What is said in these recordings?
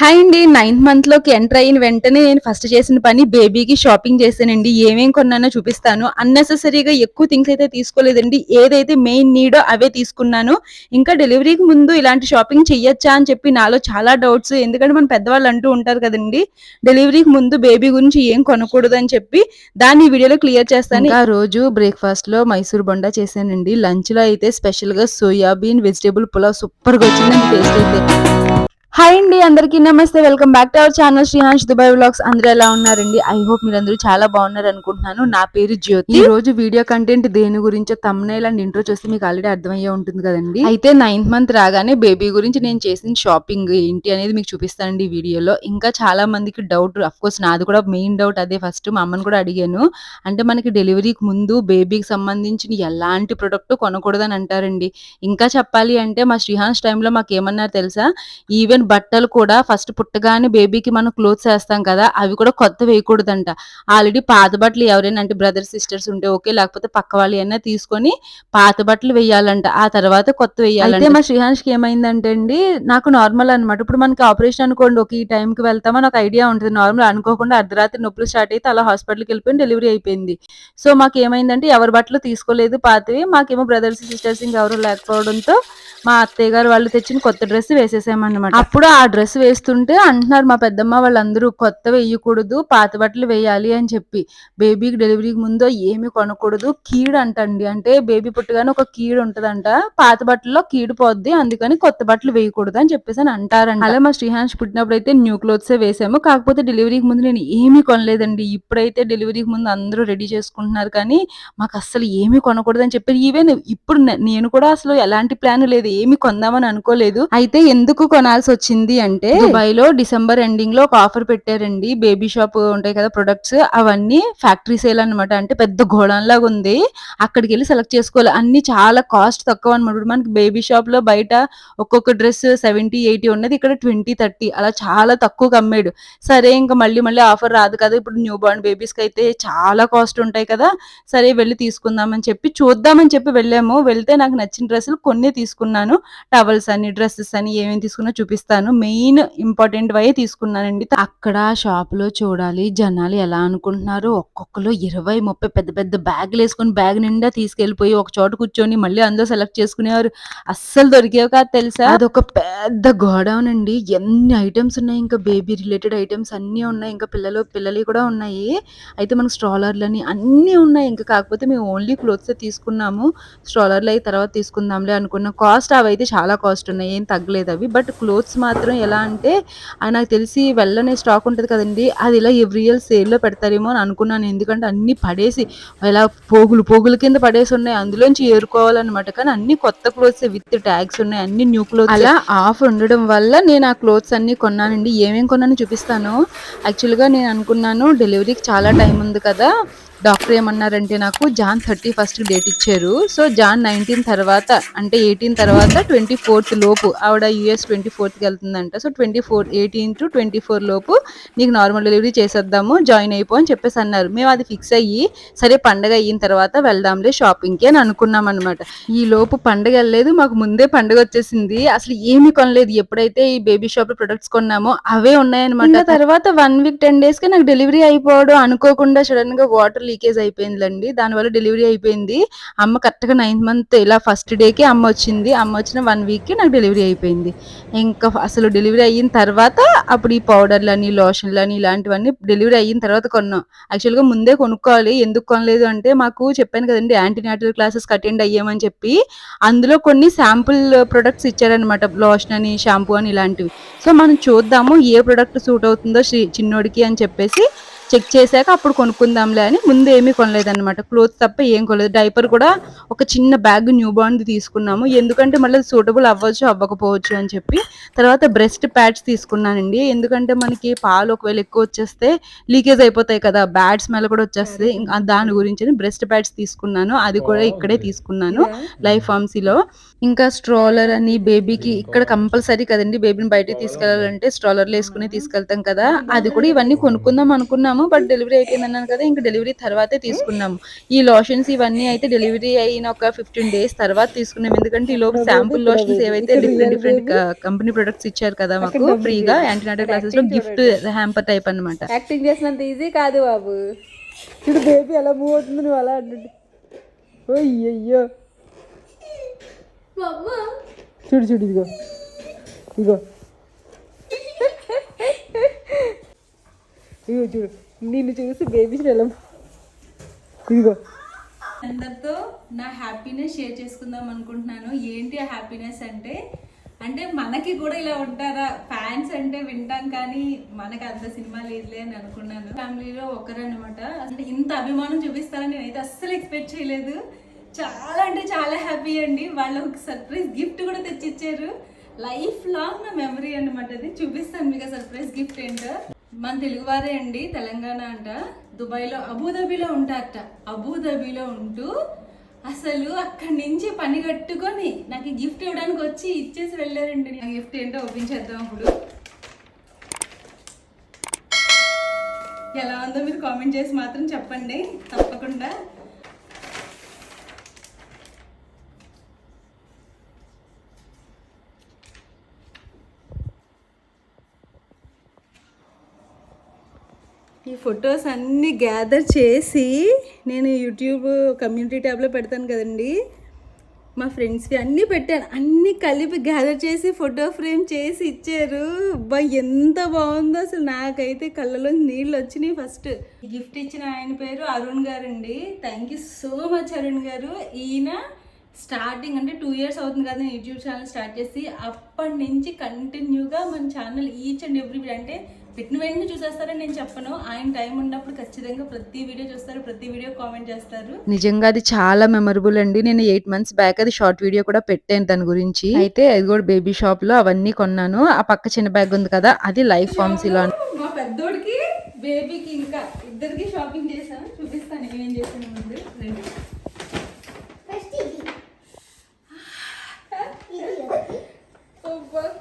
Hi అండి. Ninth మంత్లోకి enter అయిన వెంటనే నేను ఫస్ట్ చేసిన పని బేబీకి షాపింగ్ చేశానండి. ఏమేం కొన్నానో చూపిస్తాను. అన్నెసెసరీగా ఎక్కువ థింగ్స్ అయితే తీసుకోలేదండి. ఏదైతే మెయిన్ నీడో అవే తీసుకున్నాను. ఇంకా డెలివరీకి ముందు ఇలాంటి షాపింగ్ చెయ్యొచ్చా అని చెప్పి నాలో చాలా డౌట్స్. ఎందుకంటే మన పెద్దవాళ్ళు అంటూ ఉంటారు కదండి డెలివరీకి ముందు బేబీ గురించి ఏం కొనకూడదు అని చెప్పి దాన్ని ఈ వీడియోలో క్లియర్ చేస్తాను. ఆ రోజు బ్రేక్ఫాస్ట్లో మైసూర్ బొండా చేశానండి. లంచ్లో అయితే స్పెషల్గా సోయాబీన్ వెజిటేబుల్ పులావ్ సూపర్గా వచ్చిందండి టేస్ట్ అయితే. హాయ్ అండి అందరికీ నమస్తే. Welcome back to our channel Srihans Dubai vlogs అందరూ ఎలా ఉన్నారండి? ఐ హోప్ మీరందరూ చాలా బాగున్నారు అనుకుంటున్నాను నా పేరు జ్యోతి. ఈ రోజు వీడియో కంటెంట్ దేని గురించో తమ్నైల్ అండ్ ఇంట్రో చూస్తే మీకు ఆల్రెడీ అర్థమయ్యే ఉంటుంది కదండి. అయితే నైన్త్ మంత్ రాగానే బేబీ గురించి నేను చేసిన షాపింగ్ ఏంటి అనేది మీకు చూపిస్తానండి ఈ వీడియోలో ఇంకా చాలా మందికి డౌట్ అఫ్ కోర్స్ నాది కూడా మెయిన్ డౌట్ అదే. ఫస్ట్ మా అమ్మని కూడా అడిగాను. అంటే మనకి డెలివరీకి ముందు బేబీకి సంబంధించిన ఎలాంటి ప్రొడక్ట్ కొనకూడదని అంటారండి. ఇంకా చెప్పాలి అంటే మా శ్రీహాన్స్ టైంలో మాకు ఏమన్నారు తెలుసా? ఈవెన్ బట్టలు కూడా ఫస్ట్ పుట్టగానే బేబీకి మనం క్లోత్స్ వేస్తాం కదా అవి కూడా కొత్త వేయకూడదంట. ఆల్రెడీ పాత బట్టలు ఎవరైనా అంటే బ్రదర్ సిస్టర్స్ ఉంటే ఓకే లేకపోతే పక్క వాళ్ళు ఏమైనా తీసుకొని పాత బట్టలు వేయాలంట. ఆ తర్వాత కొత్త వేయాలంటే. మా శ్రీహాన్స్కి ఏమైందంటే అండి నాకు నార్మల్ అనమాట ఇప్పుడు మనకి ఆపరేషన్ అనుకోండి ఒక ఈ టైంకి వెళ్తామని ఒక ఐడియా ఉంటుంది. నార్మల్ అనుకోకుండా అర్ధరాత్రి నొప్పులు స్టార్ట్ అయితే అలా హాస్పిటల్కి వెళ్ళిపోయి డెలివరీ అయిపోయింది. సో మాకు ఏమైందంటే ఎవరి బట్టలు తీసుకోలేదు పాతవి. మాకేమో బ్రదర్స్ సిస్టర్స్ ఇంకెవరు లేకపోవడంతో మా అత్తయ్య గారు వాళ్ళు తెచ్చిన కొత్త డ్రెస్ వేసేసామన్నమాట. అప్పుడు ఆ డ్రెస్ వేస్తుంటే అంటున్నారు మా పెద్దమ్మ వాళ్ళందరూ కొత్త వేయకూడదు పాత బట్టలు వేయాలి అని చెప్పి. బేబీకి డెలివరీకి ముందు ఏమి కొనకూడదు కీడు అంటండి. అంటే బేబీ పుట్టగానే ఒక కీడు ఉంటదంట పాత బట్టల్లో కీడు పోద్ది అందుకని కొత్త బట్టలు వేయకూడదు అని చెప్పేసి అని అంటారండి అలా మా శ్రీహాన్స్ పుట్టినప్పుడు అయితే న్యూ క్లోత్స్ వేసాము. కాకపోతే డెలివరీకి ముందు నేను ఏమీ కొనలేదండి. ఇప్పుడైతే డెలివరీకి ముందు అందరూ రెడీ చేసుకుంటున్నారు కానీ మాకు అస్సలు ఏమీ కొనకూడదు అని చెప్పి ఈవెన్ ఇప్పుడు నేను కూడా అసలు ఎలాంటి ప్లాన్ లేదు ఏమి కొందామని అనుకోలేదు. అయితే ఎందుకు కొనాల్సి వచ్చింది అంటే దుబాయ్లో డిసెంబర్ ఎండింగ్లో ఒక ఆఫర్ పెట్టారండి. బేబీ షాప్ ఉంటాయి కదా ప్రొడక్ట్స్. అవన్నీ ఫ్యాక్టరీ సేల్ అన్నమాట. అంటే పెద్ద గోడౌన్ లాగా ఉంది. అక్కడికి వెళ్ళి సెలెక్ట్ చేసుకోవాలి. అన్ని చాలా కాస్ట్ తక్కువ అనమాట మనకి బేబీ షాప్లో బయట ఒక్కొక్క డ్రెస్ సెవెంటీ ఎయిటీ ఉన్నది. ఇక్కడ ట్వంటీ థర్టీ అలా చాలా తక్కువగా అమ్మాడు. సరే ఇంకా మళ్ళీ మళ్ళీ ఆఫర్ రాదు కదా. ఇప్పుడు న్యూ బార్న్ బేబీస్కి అయితే చాలా కాస్ట్ ఉంటాయి కదా. సరే వెళ్ళి తీసుకుందామని చెప్పి చూద్దామని చెప్పి వెళ్ళాము. వెళ్తే నాకు నచ్చిన డ్రెస్సులు కొన్ని తీసుకున్నాను. టవల్స్ అని డ్రెస్సెస్ అని ఏమేమి తీసుకున్నా చూపిస్తాను మెయిన్ ఇంపార్టెంట్ వై తీసుకున్నానండి. అక్కడ షాప్లో చూడాలి. జనాలు ఎలా అనుకుంటున్నారు? ఒక్కొక్కరు ఇరవై ముప్పై పెద్ద పెద్ద బ్యాగులు వేసుకొని బ్యాగ్ నిండా తీసుకెళ్ళిపోయి ఒక చోట కూర్చొని మళ్ళీ అందులో సెలెక్ట్ చేసుకునేవారు. అస్సలు దొరికేవి కాదు తెలుసా? అదొక పెద్ద గోడౌన్ అండి ఎన్ని ఐటమ్స్ ఉన్నాయి? ఇంకా బేబీ రిలేటెడ్ ఐటమ్స్ అన్నీ ఉన్నాయి. ఇంకా పిల్లలు పిల్లలు కూడా ఉన్నాయి. అయితే మనకు స్ట్రాలర్లని అన్నీ ఉన్నాయి. ఇంకా కాకపోతే మేము ఓన్లీ క్లోత్స్ తీసుకున్నాము. స్ట్రాలర్లు అయి తర్వాత తీసుకుందాంలే అనుకున్నాం కాస్ట్ అవి అయితే చాలా కాస్ట్ ఉన్నాయి. ఏం తగ్గలేదు అవి. బట్ క్లోత్స్ మాత్రం ఎలా అంటే నాకు తెలిసి వెళ్ళనే స్టాక్ ఉంటుంది కదండి అది ఇలా ఎవ్రీ ఇయర్ సేల్లో పెడతారేమో అని అనుకున్నాను. ఎందుకంటే అన్ని పడేసి ఇలా పోగులు పోగుల కింద పడేసి ఉన్నాయి. అందులోంచి ఏరుకోవాలన్నమాట. కానీ అన్ని కొత్త క్లోత్స్ విత్ ట్యాగ్స్ ఉన్నాయి. అన్ని న్యూ క్లోత్స్ అలా ఆఫ్ ఉండడం వల్ల నేను ఆ క్లోత్స్ అన్ని కొన్నానండి. ఏమేమి కొన్నాను చూపిస్తాను. యాక్చువల్గా నేను అనుకున్నాను డెలివరీకి చాలా టైం ఉంది కదా. డాక్టర్ ఏమన్నారంటే నాకు జాన్ థర్టీ ఫస్ట్ డేట్ ఇచ్చారు. సో జాన్ నైన్టీన్ తర్వాత అంటే ఎయిటీన్ తర్వాత ట్వంటీ ఫోర్త్ లోపు ఆవిడ యూఎస్ ట్వంటీ ఫోర్త్కి వెళ్తుందంట. So twenty four eighteen to twenty four లోపు నీకు నార్మల్ డెలివరీ చేసేద్దాము జాయిన్ అయిపో అని చెప్పేసి అన్నారు. మేము అది ఫిక్స్ అయ్యి సరే పండగ అయిన తర్వాత వెళ్దాంలే షాపింగ్కి అని అనుకున్నాం అనమాట ఈ లోపు పండగ వెళ్ళలేదు మాకు ముందే పండగ వచ్చేసింది. అసలు ఏమీ కొనలేదు. ఎప్పుడైతే ఈ బేబీ షాప్లో ప్రొడక్ట్స్ కొన్నామో అవే ఉన్నాయన్నమాట. తర్వాత వన్ వీక్ టెన్ డేస్కి నాకు డెలివరీ అయిపోవడం అనుకోకుండా సడన్గా వాటర్ లీకేజ్ అయిపోయిందండి. దానివల్ల డెలివరీ అయిపోయింది. అమ్మ కరెక్ట్గా నైన్త్ మంత్ ఇలా ఫస్ట్ డేకి అమ్మ వచ్చింది. అమ్మ వచ్చిన వన్ వీక్కి నాకు డెలివరీ అయిపోయింది. ఇంకా అసలు డెలివరీ అయిన తర్వాత అప్పుడు ఈ పౌడర్లని లోషన్లని ఇలాంటివన్నీ డెలివరీ అయిన తర్వాత కొన్నాం. యాక్చువల్గా ముందే కొనుక్కోవాలి. ఎందుకు కొనలేదు అంటే మాకు చెప్పాను కదండి యాంటీనాటల్ క్లాసెస్ అటెండ్ అయ్యామని చెప్పి. అందులో కొన్ని శాంపుల్ ప్రొడక్ట్స్ ఇచ్చారనమాట లోషన్ అని షాంపూ అని ఇలాంటివి. సో మనం చూద్దాము ఏ ప్రొడక్ట్ సూట్ అవుతుందో శ్రీ- చిన్నోడికి అని చెప్పేసి చెక్ చేశాక అప్పుడు కొనుక్కుందాంలే అని ముందు ఏమీ కొనలేదన్నమాట. క్లోత్ తప్ప ఏం కొనలేదు. డైపర్ కూడా ఒక చిన్న బ్యాగ్ న్యూ బార్న్ది తీసుకున్నాము. ఎందుకంటే మళ్ళీ సూటబుల్ అవ్వచ్చు అవ్వకపోవచ్చు అని చెప్పి తర్వాత బ్రెస్ట్ ప్యాడ్స్ తీసుకున్నానండి. ఎందుకంటే మనకి పాలు ఒకవేళ ఎక్కువ వచ్చేస్తే లీకేజ్ అయిపోతాయి కదా బ్యాడ్ స్మెల్ కూడా వచ్చేస్తుంది. దాని గురించి బ్రెస్ట్ ప్యాడ్స్ తీసుకున్నాను. అది కూడా ఇక్కడే తీసుకున్నాను లైఫ్ ఫార్మసీలో ఇంకా స్ట్రోలర్ అని బేబీకి ఇక్కడ కంపల్సరీ కదండి బేబీని బయటికి తీసుకెళ్ళాలంటే స్ట్రోలర్లో వేసుకుని తీసుకెళ్తాం కదా. అది కూడా ఇవన్నీ కొనుక్కుందాం అనుకున్నాము బట్ డెలివరీ అయిపోయింది అన్నాను కదా. ఇంకా డెలివరీ తర్వాతే తీసుకున్నాము. ఈ లోషన్స్ ఇవన్నీ అయితే డెలివరీ అయిన ఒక ఫిఫ్టీన్ డేస్ తర్వాత తీసుకున్నాం. ఎందుకంటే ఈ లోపు శాంపుల్ లోషన్స్ ఏవైతే డిఫరెంట్ డిఫరెంట్ కంపెనీ ప్రొడక్ట్స్ ఇచ్చారు కదా మాకు ఫ్రీగా. యాంటీనాటల్ క్లాసెస్లో గిఫ్ట్ హ్యాంపర్ టైప్ అన్నమాట. యాక్టింగ్ చేసినంత ఈజీ కాదు బాబు. చూడు బేబీ ఎలా మూవ్ అవుతుంది నువ్వు అలా అంటుంటే అయ్యయ్యో చూడు చూడు ఇదిగో. ఇదిగో. ఇదిగో చూడు. నిన్ను చూసి బేబీ ఎలా ఇదిగో. అందరితో నా హ్యాపీనెస్ షేర్ చేసుకుందాం అనుకుంటున్నాను. ఏంటి ఆ హ్యాపీనెస్ అంటే అంటే మనకి కూడా ఇలా ఉంటారా? ఫ్యాన్స్ అంటే వింటాం కానీ మనకి అంత సినిమా లేదులే అని అనుకున్నాను. ఫ్యామిలీలో ఒకరనమాట అంటే ఇంత అభిమానం చూపిస్తారని నేనైతే అస్సలు ఎక్స్పెక్ట్ చేయలేదు. చాలా అంటే చాలా హ్యాపీ అండి. వాళ్ళు ఒక సర్ప్రైజ్ గిఫ్ట్ కూడా తెచ్చిచ్చారు. లైఫ్ లాంగ్ నా మెమరీ అనమాట అది. చూపిస్తాను మీకు సర్ప్రైజ్ గిఫ్ట్ ఏంటో. మన తెలుగువారే అండి తెలంగాణ అంట. దుబాయ్లో అబుదాబీలో ఉంటారట. అబుదాబీలో ఉంటూ అసలు అక్కడి నుంచి పని కట్టుకొని నాకు గిఫ్ట్ ఇవ్వడానికి వచ్చి ఇచ్చేసి వెళ్ళారండి. నా గిఫ్ట్ ఏంటో ఓపెన్ చేద్దాం ఇప్పుడు. ఎలా ఉందో మీరు కామెంట్ చేసి మాత్రం చెప్పండి. తప్పకుండా. ఈ ఫొటోస్ అన్నీ గ్యాదర్ చేసి నేను యూట్యూబ్ కమ్యూనిటీ ట్యాబ్లో పెడతాను కదండి. మా ఫ్రెండ్స్కి అన్నీ పెట్టాను. అన్నీ కలిపి గ్యాదర్ చేసి ఫోటో ఫ్రేమ్ చేసి ఇచ్చారు. బా ఎంత బాగుందో అసలు నాకైతే కళ్ళలో నీళ్ళు వచ్చినాయి ఫస్ట్ గిఫ్ట్ ఇచ్చిన ఆయన పేరు అరుణ్ గారు అండి thank you so much Arun garu. ఈయన స్టార్టింగ్ అంటే టూ ఇయర్స్ అవుతుంది కదా యూట్యూబ్ ఛానల్ స్టార్ట్ చేసి అప్పటి నుంచి కంటిన్యూగా మన ఛానల్ ఈచ్ అండ్ ఎవ్రీ అంటే పెట్టిన వెంటనే చూసేస్తారని నేను చెప్పను. ఆయన టైం ఉన్నప్పుడు ఖచ్చితంగా ప్రతి వీడియో చూస్తారు ప్రతి వీడియో కామెంట్ చేస్తారు. నిజంగా అది చాలా మెమరబుల్ అండి. నేను ఎయిట్ మంత్స్ బ్యాక్ అది షార్ట్ వీడియో కూడా పెట్టాను దాని గురించి. అయితే అది కూడా బేబీ షాప్లో అవన్నీ కొన్నాను. ఆ పక్క చిన్న బ్యాగ్ ఉంది కదా అది లైఫ్ ఫార్మసీలో మా పెద్దోడికి బేబీకి ఇంకా ఇద్దరికి షాపింగ్ చేశాను. చూపిస్తాను ఏమేం చేశాను ముందు. రండి.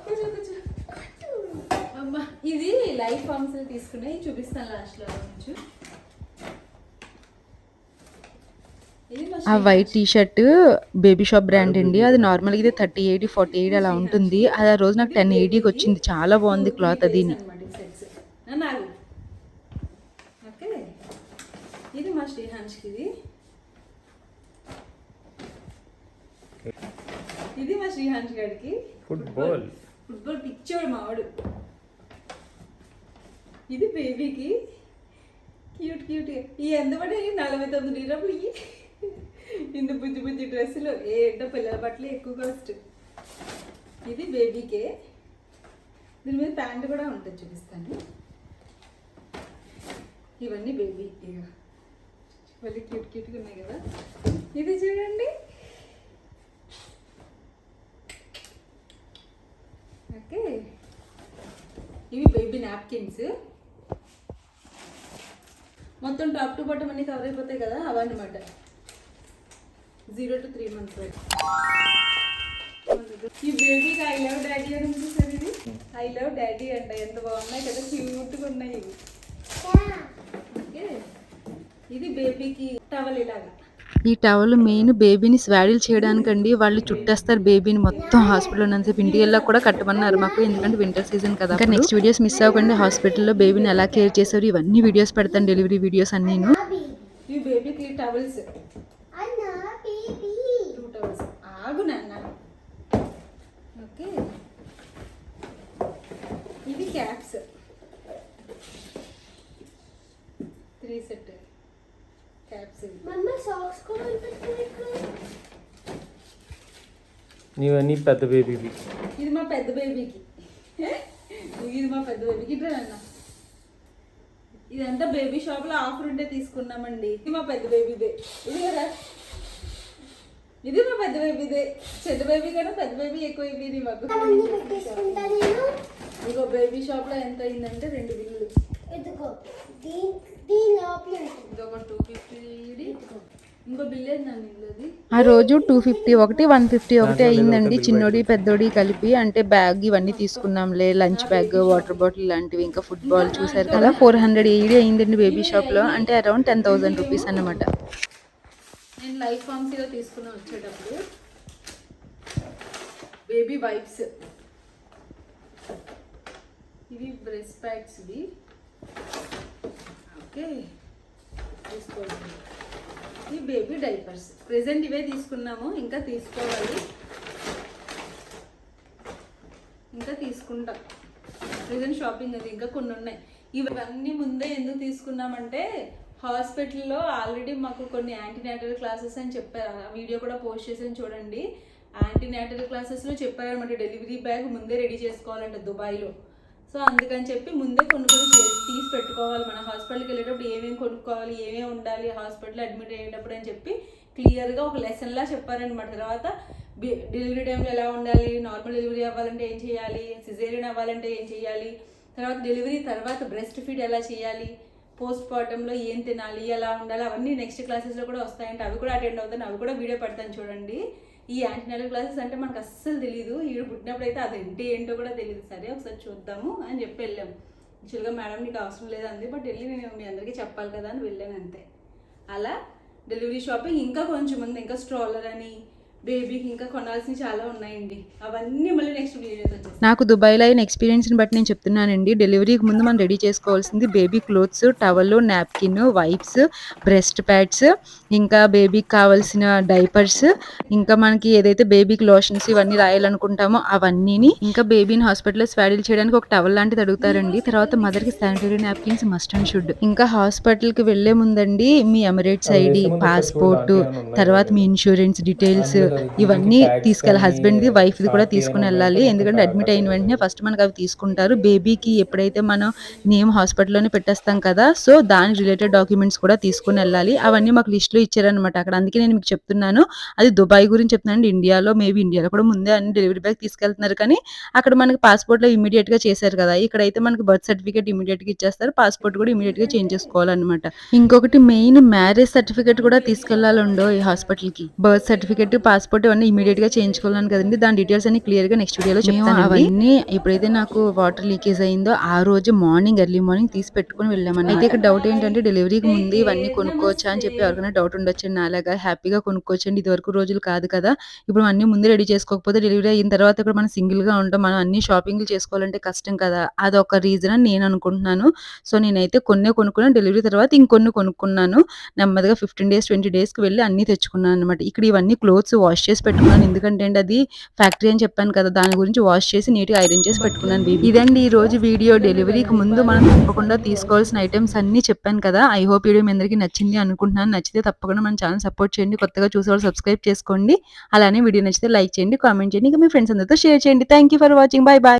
కూర్చో. అమ్మా ఇది లైఫ్ ఫార్మ్స్ తీసుకున్నాయి చూపిస్తాను లాస్ట్లో కొంచెం మా ఆ white T shirt baby shop brand అండి. అది నార్మల్గా ఇది థర్టీ ఎయిటీ ఫార్టీ ఎయిట్ అలా ఉంటుంది అది ఆ రోజు నాకు టెన్ ఎయిటీకి వచ్చింది. చాలా బాగుంది క్లాత్ అది. ఓకే. ఇది మా శ్రీహాన్స్కి ఇది. ఇది మా శ్రీహాన్స్ గారికి. ఫుట్బాల్ ఫుట్బాల్ పిచ్చోడు మావాడు. ఇది బేబీకి. Cute cute. ఈ ఎందుకంటే నలభై తొమ్మిది రూపాయలు ఇవి ఇంత బుజ్జి బుజ్జి డ్రెస్సులు. ఏంటో పిల్లల బట్టలు ఎక్కువ కాస్ట్. ఇది బేబీకే. దీని మీద ప్యాంట్ కూడా ఉంటుంది చూపిస్తాను. ఇవన్నీ బేబీ. ఇక మళ్ళీ క్యూట్ క్యూట్గా ఉన్నాయి కదా. ఇది చూడండి. ఓకే. ఇవి బేబీ నాప్కిన్స్. మొత్తం టాప్ టు బాటమ్ అన్ని కవర్ అయిపోతాయి కదా అవన్నమాట. జీరో టు త్రీ మంత్స్ ఈ బేబీకి ఐ లవ్ డాడీ అని ఉంది సార్ ఇది. ఐ లవ్ డాడీ అంట ఎంత బాగున్నాయి కదా క్యూట్గా ఉన్నాయి. ఇవి ఓకే. ఇది బేబీకి టవల్ ఇలాగా. ఈ టవల్ మెయిన్ బేబీని స్వాడిల్ చేయడానికండి వాళ్ళు చుట్టేస్తారు బేబీని మొత్తం హాస్పిటల్ ఉన్నంతసేపు. ఇంటికి వెళ్ళా కూడా కట్టమన్నారు మాకు ఎందుకంటే వింటర్ సీజన్ కదా ఇంకా నెక్స్ట్ వీడియోస్ మిస్ అవ్వకండి హాస్పిటల్లో బేబీని ఎలా కేర్ చేశారు ఇవన్నీ వీడియోస్ పెడతాను డెలివరీ వీడియోస్ అన్నీను. ఈ బేబీకి టవల్స్. టూ టవల్స్ ఆగు నాన్న. ఓకే. ఇది క్యాప్స్ త్రీ సెట్ క్యాప్స్ ఇవి నీవన్నీ పెద్ద బేబీవి. ఇది మా పెద్ద బేబీకి. ఇది మా పెద్ద బేబీకి ఇట్లా అన్న. ఇదంతా బేబీ షాప్లో ఆఫర్ ఉంటే తీసుకున్నామండి. ఇది మా పెద్ద బేబీదే. ఇది కదా? ఇది మా పెద్ద బేబీదే. చిన్న బేబీ కన్నా పెద్ద బేబీ ఎక్కువ ఇది మాకు ఇంకో బేబీ షాప్లో ఎంత అయిందంటే రెండు బిల్లులు. ఇదిగో దీని దీని లోపల ఉంటుంది. ఇది ఒక టూ ఫిఫ్టీ ఆ రోజు టూ ఫిఫ్టీ ఒకటి వన్ ఫిఫ్టీ ఒకటి అయ్యిందండి చిన్నోడి పెద్దోడి కలిపి అంటే బ్యాగ్ ఇవన్నీ తీసుకున్నాంలే. లంచ్ బ్యాగ్ వాటర్ బాటిల్ లాంటివి ఇంకా ఫుట్బాల్ చూసారు కదా. ఫోర్ హండ్రెడ్ ఎయిటీ అయ్యిందండి బేబీ షాప్లో. అంటే అరౌండ్ టెన్ థౌసండ్ రూపీస్ అన్నమాట. నేను లైఫ్ ఫార్మసీలో తీసుకుని వచ్చేటప్పుడు. Baby wipes. ఇవి బ్రెస్ట్ ప్యాక్స్ ఇవి. ఓకే. తీసుకోవాలి ఈ బేబీ డైపర్స్. ప్రెసెంట్ ఇవే తీసుకున్నాము ఇంకా తీసుకోవాలి. ఇంకా తీసుకుంటాం. ప్రెసెంట్ షాపింగ్ అది ఇంకా కొన్ని ఉన్నాయి. ఇవన్నీ ముందే ఎందుకు తీసుకున్నామంటే హాస్పిటల్లో ఆల్రెడీ మాకు కొన్ని యాంటీనేటల్ క్లాసెస్ అని చెప్పారు. ఆ వీడియో కూడా పోస్ట్ చేసాను చూడండి. యాంటీనేటల్ క్లాసెస్లో చెప్పారనమాట డెలివరీ బ్యాగ్ ముందే రెడీ చేసుకోవాలంట దుబాయ్లో. సో అందుకని చెప్పి ముందే కొన్ని కొన్ని తీసి పెట్టుకోవాలి. మన హాస్పిటల్కి వెళ్ళేటప్పుడు ఏమేమి కొనుక్కోవాలి ఏమేమి ఉండాలి హాస్పిటల్ అడ్మిట్ అయ్యేటప్పుడు అని చెప్పి క్లియర్గా ఒక లెసన్లా చెప్పారనమాట తర్వాత డెలివరీ టైంలో ఎలా ఉండాలి నార్మల్ డెలివరీ అవ్వాలంటే ఏం చేయాలి సిజేరియన్ అవ్వాలంటే ఏం చేయాలి తర్వాత డెలివరీ తర్వాత బ్రెస్ట్ ఫీడ్ ఎలా చేయాలి పోస్ట్ పార్టంలో ఏం తినాలి ఎలా ఉండాలి అవన్నీ నెక్స్ట్ క్లాసెస్లో కూడా వస్తాయంటే. అవి కూడా అటెండ్ అవుతాను. అవి కూడా వీడియో పెడతాను చూడండి. ఈ యాంటీనల్ క్లాసెస్ అంటే మనకు అస్సలు తెలియదు ఈడు పుట్టినప్పుడు అయితే అది ఏంటి ఏంటో కూడా తెలియదు సరే ఒకసారి చూద్దాము అని చెప్పి వెళ్ళాము యాక్చువల్గా మేడం నీకు అవసరం లేదంది బట్ వెళ్ళి నేను మీ అందరికీ చెప్పాలి కదా అని వెళ్ళాను అంతే. అలా డెలివరీ షాపింగ్ ఇంకా కొంచెం ఉంది. ఇంకా స్ట్రాలర్ అని బేబీకి ఇంకా కొనాల్సినవి చాలా ఉన్నాయండి. అవన్నీ మళ్ళీ నెక్స్ట్ నాకు దుబాయ్లో అయిన ఎక్స్పీరియన్స్ని బట్టి నేను చెప్తున్నానండి. డెలివరీకి ముందు మనం రెడీ చేసుకోవాల్సింది baby clothes towel napkin wipes breast pads ఇంకా బేబీకి కావాల్సిన డైపర్స్ ఇంకా మనకి ఏదైతే బేబీకి లోషన్స్ ఇవన్నీ రాయాలనుకుంటామో అవన్నీని ఇంకా బేబీని హాస్పిటల్లో స్వాడిల్ చేయడానికి ఒక టవల్ లాంటిది అడుగుతారండి. తర్వాత మదర్కి sanitary napkins must and should ఇంకా హాస్పిటల్కి వెళ్ళే ముందండి మీ ఎమిరేట్స్ ఐడి పాస్పోర్ట్ తర్వాత మీ ఇన్సూరెన్స్ డీటెయిల్స్ ఇవన్నీ తీసుకెళ్ళి హస్బెండ్ ది వైఫ్ ది కూడా తీసుకుని వెళ్ళాలి. ఎందుకంటే అడ్మిట్ అయిన వెంటనే ఫస్ట్ మనకు అవి తీసుకుంటారు. బేబీకి ఎప్పుడైతే మనం నేమ్ హాస్పిటల్లోనే పెట్టేస్తాం కదా సో దాని రిలేటెడ్ డాక్యుమెంట్స్ కూడా తీసుకుని వెళ్ళాలి. అవన్నీ మాకు లిస్ట్లో ఇచ్చారనమాట అక్కడ అందుకే నేను మీకు చెప్తున్నాను. అది దుబాయ్ గురించి చెప్తున్నాను ఇండియాలో మేబీ ఇండియాలో కూడా ముందే అన్ని డెలివరీ బ్యాగ్ తీసుకెళ్తున్నారు కానీ అక్కడ మనకి పాస్పోర్ట్లో ఇమీడియట్గా చేశారు కదా. ఇక్కడైతే మనకి బర్త్ సర్టిఫికేట్ ఇమీడియట్గా ఇచ్చేస్తారు. పాస్పోర్ట్ కూడా ఇమీడియట్గా చేంజ్ చేసుకోవాలన్నమాట. ఇంకొకటి మెయిన్ మ్యారేజ్ సర్టిఫికేట్ కూడా తీసుకెళ్ళాలండో ఈ హాస్పిటల్కి? బర్త్ సర్టిఫికేట్ పాస్పోర్ట్ ఇవన్నీ ఇమీడియట్గా చేయించుకోవాలని కదండి. దాని డీటెయిల్స్ అన్ని క్లియర్గా నెక్స్ట్ వీడియోలో చెప్తాను అవన్నీ ఎప్పుడైతే నాకు వాటర్ లీకేజ్ అయిందో ఆ రోజు మార్నింగ్ ఎర్లీ మార్నింగ్ తీసి పెట్టుకుని వెళ్ళామని అయితే ఇక్కడ డౌట్ ఏంటంటే డెలివరీకి ముందు ఇవన్నీ కొనుక్కోవచ్చా అని చెప్పి ఎవరికైనా డౌట్ ఉండొచ్చు నాలాగా హ్యాపీగా కొనుక్కోవచ్చండి. ఇది వరకు రోజులు కాదు కదా. ఇప్పుడు అన్ని ముందే రెడీ చేసుకోకపోతే డెలివరీ అయిన తర్వాత ఇక్కడ మనం సింగిల్గా ఉంటాం. మనం అన్ని షాపింగ్లు చేసుకోవాలంటే కష్టం కదా. అదొక రీజన్ అని నేను అనుకుంటున్నాను. సో నేనైతే కొన్ని కొనుక్కున్నాను. డెలివరీ తర్వాత ఇంకొన్ని కొనుక్కున్నాను. నెమ్మదిగా ఫిఫ్టీన్ డేస్ ట్వంటీ డేస్కి వెళ్ళి అన్ని తెచ్చుకున్నాను అనమాట ఇక్కడ ఇవన్నీ క్లోత్స్ వాష్ చేసి పెట్టుకున్నాను. ఎందుకంటే అండి అది ఫ్యాక్టరీ అని చెప్పాను కదా దాని గురించి వాష్ చేసి నీట్గా ఐరన్ చేసి పెట్టుకున్నాను బేబీ. ఇదండి ఈ రోజు వీడియో డెలివరీకి ముందు మనం తప్పకుండా తీసుకోవాల్సిన ఐటమ్స్ అన్ని చెప్పాను కదా. ఐ హోప్ వీడియో మీ అందరికీ నచ్చింది అనుకుంటున్నాను. నచ్చితే తప్పకుండా మన ఛానల్ సపోర్ట్ చేయండి. కొత్తగా చూసే వాళ్ళు సబ్స్క్రైబ్ చేసుకోండి. అలానే వీడియో నచ్చితే లైక్ చేయండి కామెంట్ చేయండి. ఇంకా మీ ఫ్రెండ్స్ అందరితో షేర్ చేయండి. Thank you for watching bye bye